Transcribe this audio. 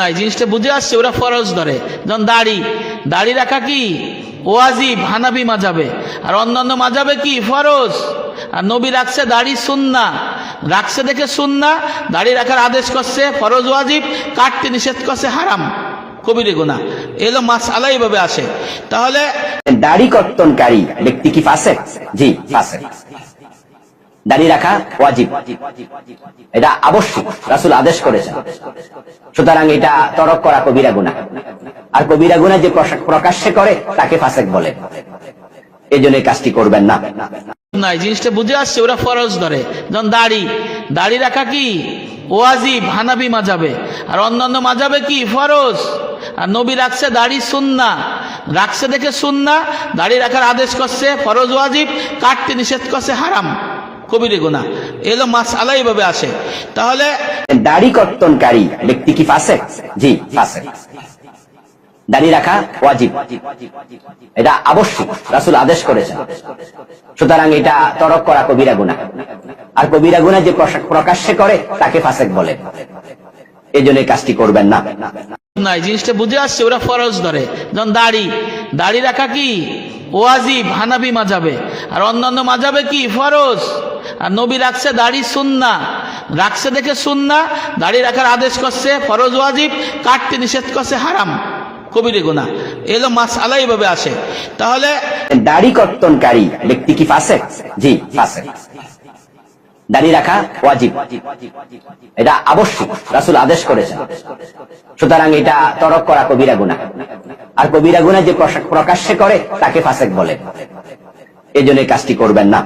নাই, জিনিসটা বুঝে আসছে, ওরা ফরজ ধরে। যেমন দাড়ি দাড়ি রাখা কি? ওয়াজিব হানাবি মাজাবে। আর অন্যান্য মাজাবে কি? ফরজ। আর নবী রাখছে দাড়ি সুন্না। রাখছে দেখে সুন্না, দাড়ি রাখার আদেশ করছে, ফরজ, ওয়াজিব, কাটতে নিষেধ করছে, হারাম। কবিরে গুণা এলো মাস আলা আসে। তাহলে দাড়ি কর্তনকারী ব্যক্তি কি ফাসেক? জি, ফাসেক। দাড়ি রাখা ওয়াজিব। এটা আবশ্যক, রাসুল আদেশ করেছেন। সুতরাং এটা তরক করা কবিরা গুণা আর কবিরা গুণা যে প্রকাশ্যে করে, তাকে ফাসেক বলে। এই জন্য কাজটি করবেন না। জিনিসটা বুঝে আসছে, ওরা ফরজ ধরে। দাড়ি দাড়ি রাখা কি? ওয়াজিব হানাবি মাজাবে। আর অন্যান্য মাজাবে কি? ফরজ। আর নবী রাখছে দাড়ি সুন্না রাখছে দেখে সুন্না দাড়ি রাখার আদেশ করছে, ফরজ ওয়াজিব, কাটতে নিষেধ করছে, হারাম। কবিরে গুণা এলো মাস আলা এইভাবে আসে। তাহলে দাড়ি কর্তনকারী ব্যক্তি কি ফাসেক? জি ফাসেক। দাড়ি রাখা ওয়াজিব। এটা আবশ্যক। রাসুল আদেশ করেছেন। সুতরাং এটা তরক করা কবিরা গুণা আর কবিরা গুণা যে প্রকাশ্যে করে তাকে ফাসেক বলে। এই জন্য এই কাজটি করবেন না। নাই জিনিসটা বুঝে আসছে ওরা ফরজ ধরে। যেমন দাড়ি। দাড়ি রাখা কি? ওয়াজিব হানাবি মাজাবে। আর অন্যান্য মাজাবে কি? ফরজ। আর নবী রাখছে দাড়ি সুন্না। রাখছে দেখে সুন্না, দাড়ি রাখার আদেশ করছে, ফরজ, ওয়াজিব, কাটতে নিষেধ করছে, হারাম। কবিরে গুণা এলো মাস আলা এইভাবে আসে। তাহলে দাড়ি কর্তনকারী ব্যক্তি কি ফাসেক? জি, ফাসেক। দাড়ি রাখা ওয়াজিব। এটা আবশ্যক। রাসুল আদেশ করেছেন। সুতরাং এটা তরক করা কবিরা গুণা আর কবিরা গুণা যে প্রকাশ্যে করে তাকে ফাসেক বলে। এই জন্য কাজটি করবেন না।